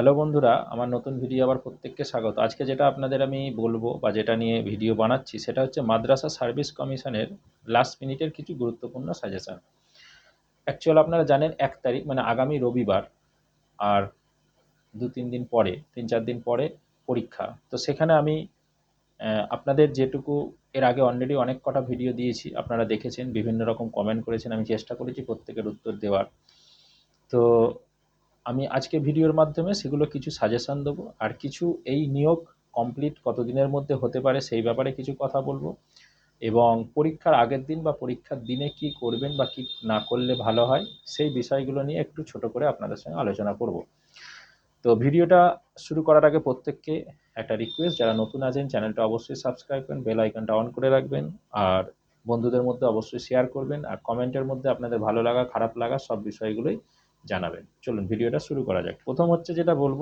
Hello বন্ধুরা, আমার নতুন ভিডিও আবার প্রত্যেককে স্বাগত। আজকে যেটা আপনাদের আমি বলব বা যেটা নিয়ে ভিডিও বানাচ্ছি, সেটা হচ্ছে মাদ্রাসা সার্ভিস কমিশনের লাস্ট মিনিটের কিছু গুরুত্বপূর্ণ সাজেশান অ্যাকচুয়াল আপনারা জানেন এক তারিখ মানে আগামী রবিবার, আর দু তিন দিন পরে, তিন চার দিন পরে পরীক্ষা। তো সেখানে আমি আপনাদের যেটুকু, এর আগে অলরেডি অনেক কটা ভিডিও দিয়েছি, আপনারা দেখেছেন, বিভিন্ন রকম কমেন্ট করেছেন, আমি চেষ্টা করেছি প্রত্যেকের উত্তর দেওয়ার। তো আমি আজকে ভিডিওর মাধ্যমে সেগুলো কিছু সাজেশন দেবো। আর কিছু এই নিয়োগ কমপ্লিট কতদিনের মধ্যে হতে পারে সেই ব্যাপারে কিছু কথা বলব। এবং পরীক্ষার আগের দিন বা পরীক্ষার দিনে কি করবেন বা কি না করলে ভালো হয়, সেই বিষয়গুলো নিয়ে একটু ছোট করে আপনাদের সঙ্গে আলোচনা করব। তো ভিডিওটা শুরু করার আগে প্রত্যেককে একটা রিকোয়েস্ট যারা নতুন আছেন, চ্যানেলটা অবশ্যই সাবস্ক্রাইব করবেন বেল আইকনটা অন করে রাখবেন। আর বন্ধুদের মধ্যে অবশ্যই শেয়ার করবেন। আর কমেন্টের মধ্যে আপনাদের ভালো লাগা, খারাপ লাগা, সব বিষয়গুলোই জানাবেন। চলুন, ভিডিওটা শুরু করা যাক। প্রথম হচ্ছে যেটা বলব,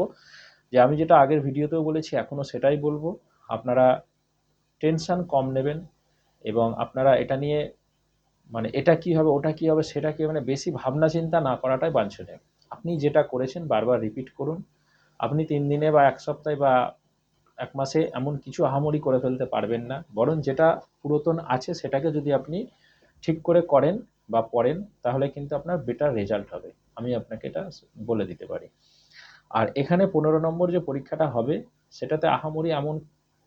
যে আমি যেটা আগের ভিডিওতেও বলেছি এখনও সেটাই বলব। আপনারা টেনশন কম নেবেন এবং আপনারা এটা নিয়ে মানে এটা কি হবে, ওটা কি হবে সেটা কি মানে বেশি ভাবনা চিন্তা না করাটাই বাঞ্ছনীয়। আপনি যেটা করেছেন, বারবার রিপিট করুন। আপনি তিন দিনে বা এক সপ্তাহে বা এক মাসে এমন কিছু আহামরি করে ফেলতে পারবেন না। বরং যেটা পুরাতন আছে, সেটাকে যদি আপনি ঠিক করে করেন বা পড়েন, তাহলে কিন্তু আপনার বেটার রেজাল্ট হবে। আমি আপনাকে এটা বলে দিতে পারি। আর এখানে পনেরো নম্বর যে পরীক্ষাটা হবে, সেটাতে আহামরি এমন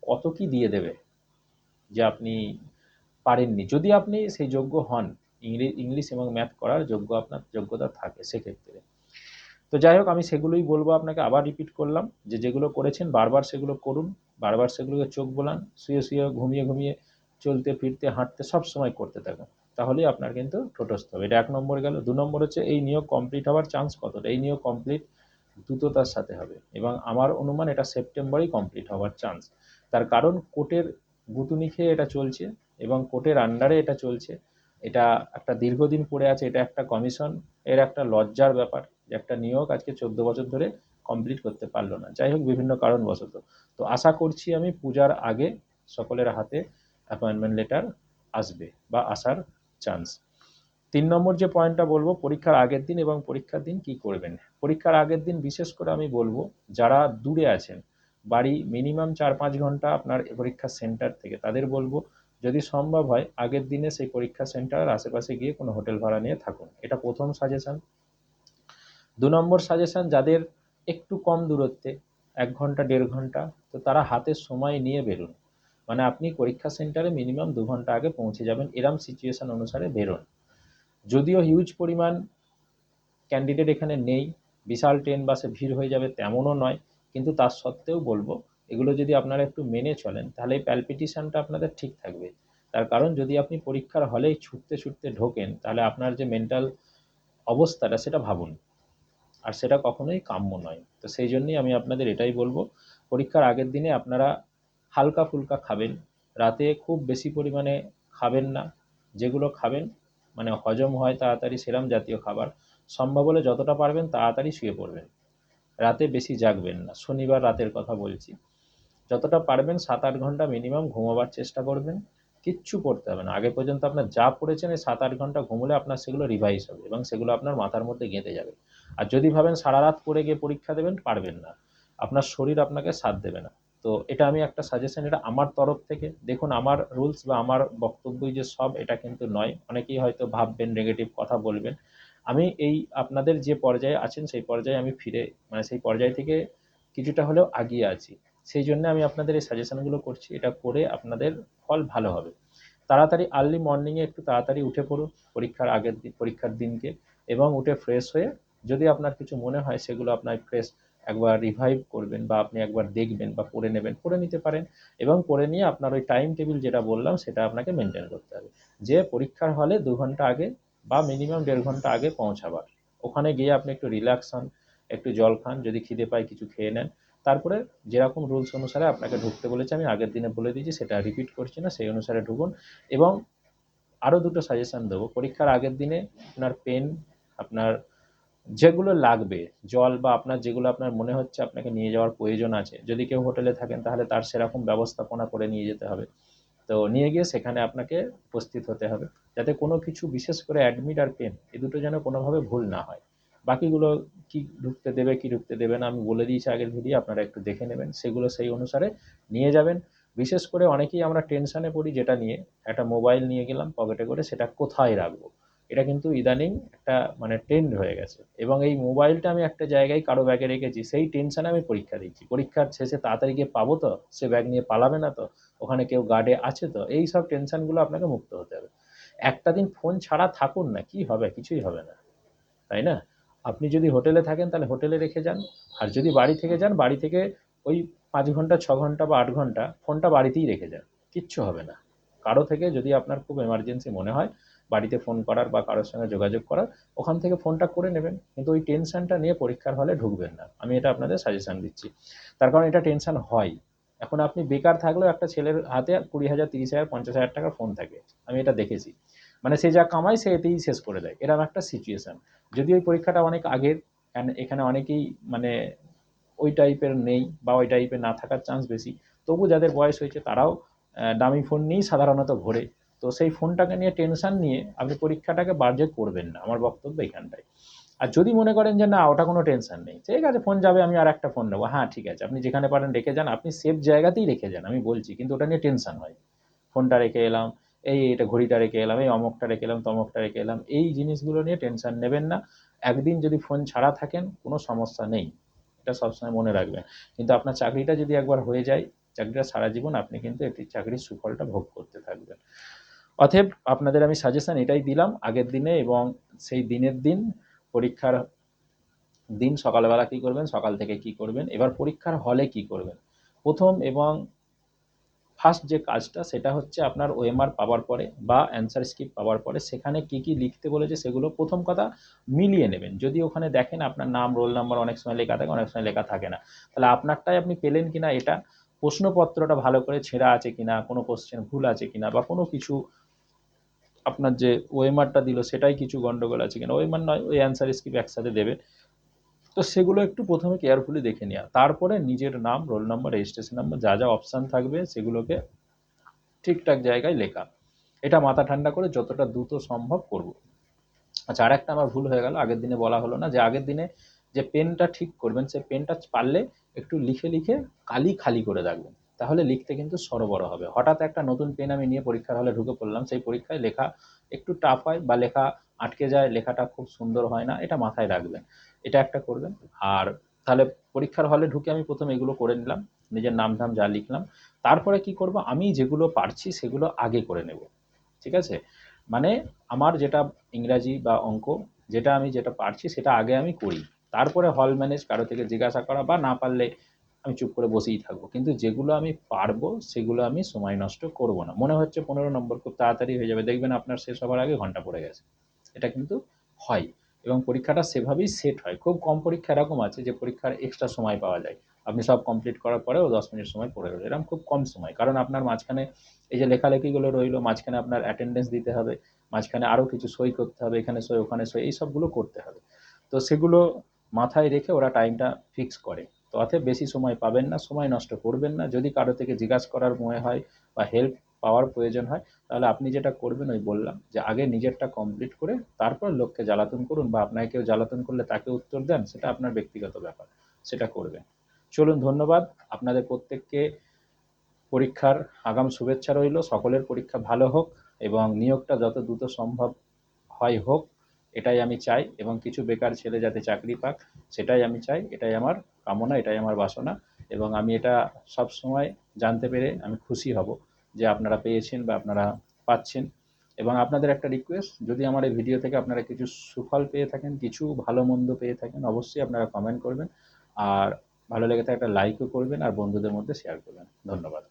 কত কি দিয়ে দেবে যে আপনি পারেননি। যদি আপনি সেই যোগ্য হন ইংলিশ ইংলিশ এবং ম্যাথ করার যোগ্য আপনার, যোগ্যতা থাকে সেক্ষেত্রে। তো যাই হোক, আমি সেগুলোই বলব, আপনাকে আবার রিপিট করলাম যে যেগুলো করেছেন, বারবার সেগুলো করুন, বারবার সেগুলোকে চোখ বোলান, শুয়ে শুয়ে, ঘুমিয়ে ঘুমিয়ে, চলতে, ফিরতে, হাঁটতে, সব সময় করতে থাকুন। তাহলেই আপনার কিন্তু ঠোঁটস্থ হবে। এটা এক নম্বর গেল। দু নম্বর হচ্ছে এই নিয়োগ কমপ্লিট হওয়ার চান্স কতটা এই নিয়োগ কমপ্লিট দ্রুততার সাথে হবে এবং আমার অনুমান এটা সেপ্টেম্বরেই কমপ্লিট হওয়ার চান্স তার কারণ কোর্টের গুতুনি খেয়ে এটা চলছে এবং কোর্টের আন্ডারে এটা চলছে। এটা একটা দীর্ঘদিন পড়ে আছে, এটা একটা কমিশন এর একটা লজ্জার ব্যাপার যে একটা নিয়োগ আজকে চোদ্দ বছর ধরে কমপ্লিট করতে পারল না। যাই হোক, বিভিন্ন কারণবশত। তো আশা করছি আমি পূজার আগে সকলের হাতে অ্যাপয়েন্টমেন্ট লেটার আসবে বা আসার চান্স তিন নম্বর যে পয়েন্টটা বলব, পরীক্ষার আগের দিন এবং পরীক্ষার দিন কি করবেন? পরীক্ষার আগের দিন বিশেষ করে আমি বলব, যারা দূরে আছেন, বাড়ি মিনিমাম চার পাঁচ ঘণ্টা আপনার পরীক্ষা সেন্টার থেকে। তাদের বলব, যদি সম্ভব হয়, আগের দিনে সেই পরীক্ষা সেন্টারের আশেপাশে গিয়ে কোনো হোটেল ভাড়া নিয়ে থাকুন। এটা প্রথম সাজেশান দু নম্বর সাজেশন যাদের একটু কম দূরত্বে, এক ঘণ্টা, দেড় ঘণ্টা, তো তারা হাতে সময় নিয়ে বেরোন। মানে আপনি পরীক্ষা সেন্টারে মিনিমাম দু ঘণ্টা আগে পৌঁছে যাবেন, এরম সিচুয়েশন অনুসারে বেরোন। যদিও হিউজ পরিমাণ ক্যান্ডিডেট এখানে নেই, বিশাল ট্রেন বাসে ভিড় হয়ে যাবে তেমনও নয়, কিন্তু তার সত্ত্বেও বলব, এগুলো যদি আপনারা একটু মেনে চলেন, তাহলে এই প্যালপিটেশনটা আপনাদের ঠিক থাকবে। তার কারণ, যদি আপনি পরীক্ষার হলেই ছুটতে ছুটতে ঢোকেন, তাহলে আপনার যে মেন্টাল অবস্থাটা, সেটা ভাবুন। আর সেটা কখনোই কাম্য নয়। তো সেই জন্যই আমি আপনাদের এটাই বলব, পরীক্ষার আগের দিনে আপনারা হালকা ফুলকা খাবেন। রাতে খুব বেশি পরিমাণে খাবেন না। যেগুলো খাবেন মানে হজম হয় তাড়াতাড়ি সেরাম জাতীয় খাবার, সম্ভব হলে যতটা পারবেন তাড়াতাড়ি শুয়ে পড়বেন। রাতে বেশি জাগবেন না। শনিবার রাতের কথা বলছি। যতটা পারবেন সাত আট ঘণ্টা মিনিমাম ঘুমাবার চেষ্টা করবেন। কিচ্ছু পড়তে হবে না। আগে পর্যন্ত আপনার যা পড়েছেন এই সাত আট ঘণ্টা ঘুমলে আপনার সেগুলো রিভাইজ হবে এবং সেগুলো আপনার মাথার মধ্যে গেঁথে যাবে। আর যদি ভাবেন সারা রাত পড়ে গিয়ে পরীক্ষা দেবেন, পারবেন না। আপনার শরীর আপনাকে সাথ দেবে না। তো এটা আমি একটা সাজেশন এটা আমার তরফ থেকে। দেখুন, আমার রুলস বা আমার বক্তব্যই যে সব, এটা কিন্তু নয়। অনেকেই হয়তো ভাববেন নেগেটিভ কথা বলবেন। আমি এই আপনাদের যে পর্যায়ে আছেন, সেই পর্যায়ে আমি ফিরে মানে সেই পর্যায় থেকে কিছুটা হলেও আগিয়ে আছি। সেই জন্য আমি আপনাদের এই সাজেশনগুলো করছি। এটা করে আপনাদের ফল ভালো হবে। তাড়াতাড়ি আর্লি মর্নিংয়ে একটু তাড়াতাড়ি উঠে পড়ুন, পরীক্ষার আগের দিন, পরীক্ষার দিনকে, এবং উঠে ফ্রেশ হয়ে, যদি আপনার কিছু মনে হয়, সেগুলো আপনার ফ্রেশ একবার রিভাইভ করবেন বা আপনি একবার দেখবেন বা পড়ে নেবেন, পড়ে নিতে পারেন এবং পড়ে নিয়ে আপনার ওই টাইম টেবিল যেটা বললাম সেটা আপনাকে মেনটেন করতে হবে। যে পরীক্ষার হলে দু ঘণ্টা আগে বা মিনিমাম দেড় ঘণ্টা আগে পৌঁছাবার। ওখানে গিয়ে আপনি একটু রিল্যাক্স হন, একটু জল খান, যদি খিদে পায় কিছু খেয়ে নেন। তারপরে যেরকম রুলস অনুসারে আপনাকে ঢুকতে বলেছে, আমি আগের দিনে বলে দিয়েছি, সেটা রিপিট করছি না, সেই অনুসারে ঢুকুন এবং আরও দুটো সাজেশান দেবো। পরীক্ষার আগের দিনে আপনার পেন আপনার যেগুলো লাগবে, জল বা আপনার যেগুলো আপনার মনে হচ্ছে আপনাকে নিয়ে যাওয়ার প্রয়োজন আছে, যদি কেউ হোটেলে থাকেন তাহলে তার সেরকম ব্যবস্থাপনা করে নিয়ে যেতে হবে। তো নিয়ে গিয়ে সেখানে আপনাকে উপস্থিত হতে হবে। যাতে কোনো কিছু বিশেষ করে অ্যাডমিট আর পেন এ দুটো যেন কোনোভাবে ভুল না হয়। বাকিগুলো কি ঢুকতে দেবে, কি ঢুকতে দেবে না, আমি বলে দিয়েছি আগের ভিডিও আপনারা একটু দেখে নেবেন। সেগুলো সেই অনুসারে নিয়ে যাবেন। বিশেষ করে অনেকেই আমরা টেনশানে পড়ি যেটা নিয়ে। একটা মোবাইল নিয়ে গেলাম পকেটে করে সেটা কোথায় রাখব? এটা কিন্তু ইদানিং একটা মানে ট্রেন্ড হয়ে গেছে। এবং এই মোবাইলটা আমি একটা জায়গায় কারও ব্যাগে রেখেছি, সেই টেনশনে আমি পরীক্ষা দিচ্ছি। পরীক্ষার শেষে তাড়াতাড়ি গিয়ে পাবো তো? সে ব্যাগ নিয়ে পালাবে না তো? ওখানে কেউ গার্ডে আছে তো? এই সব টেনশনগুলো আপনাকে মুক্ত হতে হবে। একটা দিন ফোন ছাড়া থাকুন না, কি হবে? কিছুই হবে না। তাই না? আপনি যদি হোটেলে থাকেন, তাহলে হোটেলে রেখে যান। আর যদি বাড়ি থেকে যান, বাড়ি থেকে ওই পাঁচ ঘণ্টা, ছ ঘণ্টা বা আট ঘণ্টা ফোনটা বাড়িতেই রেখে যান। কিচ্ছু হবে না। কারও থেকে যদি আপনার খুব এমার্জেন্সি মনে হয় বাড়িতে ফোন করার বা কারোর সঙ্গে যোগাযোগ করার, ওখান থেকে ফোনটা করে নেবেন। কিন্তু ওই টেনশনটা নিয়ে পরীক্ষার হলে ঢুকবেন না। আমি এটা আপনাদের সাজেশন দিচ্ছি। তার কারণ এটা টেনশন হয়। এখন আপনি বেকার থাকলেও একটা ছেলের হাতে কুড়ি হাজার, তিরিশ হাজার, পঞ্চাশ হাজার টাকার ফোন থাকে। আমি এটা দেখেছি। মানে সে যা কামায়, সে এতেই শেষ করে দেয়। এরকম একটা সিচুয়েশন যদি ওই পরীক্ষাটা অনেক আগের এখানে অনেকেই মানে ওই টাইপের নেই বা ওই টাইপের না থাকার চান্স বেশি। তবু যাদের বয়স হয়েছে, তারাও দামি ফোন নিয়েই সাধারণত ঘোরে তো সেই ফোনটাকে নিয়ে টেনশন নিয়ে আপনি পরীক্ষাটাকে বাজে করবেন না, আমার বক্তব্য এখানটায় আর যদি মনে করেন যে না, ওটা কোনো টেনশন নেই, ঠিক আছে, ফোন যাবে, আমি আর একটা ফোন নেব। হ্যাঁ ঠিক আছে, আপনি যেখানে পারেন রেখে যান, আপনি সেফ জায়গাতেই রেখে যান, আমি বলছি, কিন্তু ওটা নিয়ে টেনশন হয়। ফোনটা রেখে এলাম, এই এটা ঘড়িটা রেখে এলাম, এই অমকটা রেখে এলাম, তমকটা রেখে এলাম, এই জিনিসগুলো নিয়ে টেনশন নেবেন না। একদিন যদি ফোন ছাড়া থাকেন, কোনো সমস্যা নেই, এটা সবসময় মনে রাখবেন। কিন্তু আপনার চাকরিটা যদি একবার হয়ে যায়, চাকরিটা সারা জীবন আপনি কিন্তু একটি চাকরির সুফলটা ভোগ করতে থাকবেন। অতএব আপনাদের আমি সাজেশন এটাই দিলাম আগের দিনে এবং সেই দিনের দিন পরীক্ষার দিন সকালবেলা কি করবেন, সকাল থেকে কি করবেন, এবার পরীক্ষার হলে কি করবেন? প্রথম এবং ফার্স্ট যে কাজটা সেটা হচ্ছে আপনার ওএমআর পাওয়ার পরে বা অ্যান্সার স্ক্রিপ্ট পাওয়ার পরে সেখানে কি কি লিখতে বলেছে সেগুলো প্রথম কথা মিলিয়ে নেবেন। যদি ওখানে দেখেন আপনার নাম রোল নাম্বার অনেক সময় লেখা থাকে, অনেক সময় লেখা থাকে না। তাহলে আপনারটাই আপনি পেলেন কিনা এটা প্রশ্নপত্রটা ভালো করে ছেঁড়া আছে কিনা, কোনো কোশ্চেন ভুল আছে কিনা বা কোনো কিছু আপনার যে ওয়েমারটা দিল, সেটাই কিছু গন্ডগোল আছে কিনা? ওয়েমার নয়, ওই অ্যান্সার স্কিপ একসাথে দেবে তো সেগুলো একটু প্রথমে কেয়ারফুলি দেখে নেওয়া তারপরে নিজের নাম রোল নাম্বার রেজিস্ট্রেশন নাম্বার যা যা অপশান থাকবে, সেগুলোকে ঠিকঠাক জায়গায় লেখা এটা মাথা ঠান্ডা করে যতটা দ্রুত সম্ভব করব। আচ্ছা আর একটা আমার ভুল হয়ে গেল। আগের দিনে বলা হলো না যে, আগের দিনে যে পেনটা ঠিক করবেন, সে পেনটা পারলে একটু লিখে লিখে কালি খালি করে রাখবেন। তাহলে লিখতে কিন্তু সরবরাহ হবে। হঠাৎ একটা নতুন পেন আমি নিয়ে পরীক্ষার হলে ঢুকে পড়লাম, সেই পরীক্ষায় লেখা একটু টাফ হয় বা লেখা আটকে যায়, লেখাটা খুব সুন্দর হয় না, এটা মাথায় রাখবেন। এটা একটা করবেন। আর তাহলে পরীক্ষার হলে ঢুকে আমি প্রথমে এগুলো করে নিলাম, নিজের নাম ধাম যা লিখলাম। তারপরে কি করব? আমি যেগুলো পারছি সেগুলো আগে করে নেব। ঠিক আছে? মানে আমার যেটা ইংরাজি বা অঙ্ক, যেটা আমি যেটা পারছি সেটা আগে আমি করি। তারপরে হল ম্যানেজ কারও থেকে জিজ্ঞাসা করা বা না পারলে আমি চুপ করে বসেই থাকব। কিন্তু যেগুলো আমি পারব, সেগুলো আমি সময় নষ্ট করব না। মনে হচ্ছে পনেরো নম্বর খুব তাড়াতাড়ি হয়ে যাবে। দেখবেন আপনার শেষ হওয়ার আগে ঘণ্টা পড়ে গেছে। এটা কিন্তু হয় এবং পরীক্ষাটা সেভাবেই সেট হয়। খুব কম পরীক্ষা এরকম আছে যে পরীক্ষার এক্সট্রা সময় পাওয়া যায়। আপনি সব কমপ্লিট করার পরেও দশ মিনিট সময় পড়ে রইল। এরকম খুব কম সময়। কারণ আপনার মাঝখানে এই যে লেখালেখিগুলো রইল, মাঝখানে আপনার অ্যাটেন্ডেন্স দিতে হবে, মাঝখানে আরও কিছু সই করতে হবে, এখানে সই, ওখানে সই এই সবগুলো করতে হবে। তো সেগুলো মাথায় রেখে ওরা টাইমটা ফিক্স করে। তো অতএব বেশি সময় পাবেন না, সময় নষ্ট করবেন না। যদি কারও থেকে জিজ্ঞাসা করার মনে হয় বা হেল্প পাওয়ার প্রয়োজন হয়, তাহলে আপনি যেটা করবেন, ওই বললাম যে আগে নিজেরটা কমপ্লিট করে তারপর লোককে জ্বালাতন করুন বা আপনাকে কেউ জ্বালাতন করলে তাকে উত্তর দেন, সেটা আপনার ব্যক্তিগত ব্যাপার, সেটা করবেন। চলুন, ধন্যবাদ। আপনাদের প্রত্যেককে পরীক্ষার আগাম শুভেচ্ছা রইল। সকলের পরীক্ষা ভালো হোক এবং নিয়োগটা যত দ্রুত সম্ভব হয় হোক, এটাই আমি চাই এবং কিছু বেকার ছেলে যাতে চাকরি পাক, সেটাই আমি চাই। এটাই আমার কামনা, এটাই আমার বাসনা এবং আমি এটা সব সময় জানতে পেরে আমি খুশি হব যে আপনারা পেয়েছেন বা আপনারা পাচ্ছেন। এবং আপনাদের একটা রিকোয়েস্ট যদি আমার এই ভিডিও থেকে আপনারা কিছু সুফল পেয়ে থাকেন, কিছু ভালো মন্দ পেয়ে থাকেন, অবশ্যই আপনারা কমেন্ট করবেন। আর ভালো লেগে থাকে একটা লাইকও করবেন আর বন্ধুদের মধ্যে শেয়ার করবেন। ধন্যবাদ।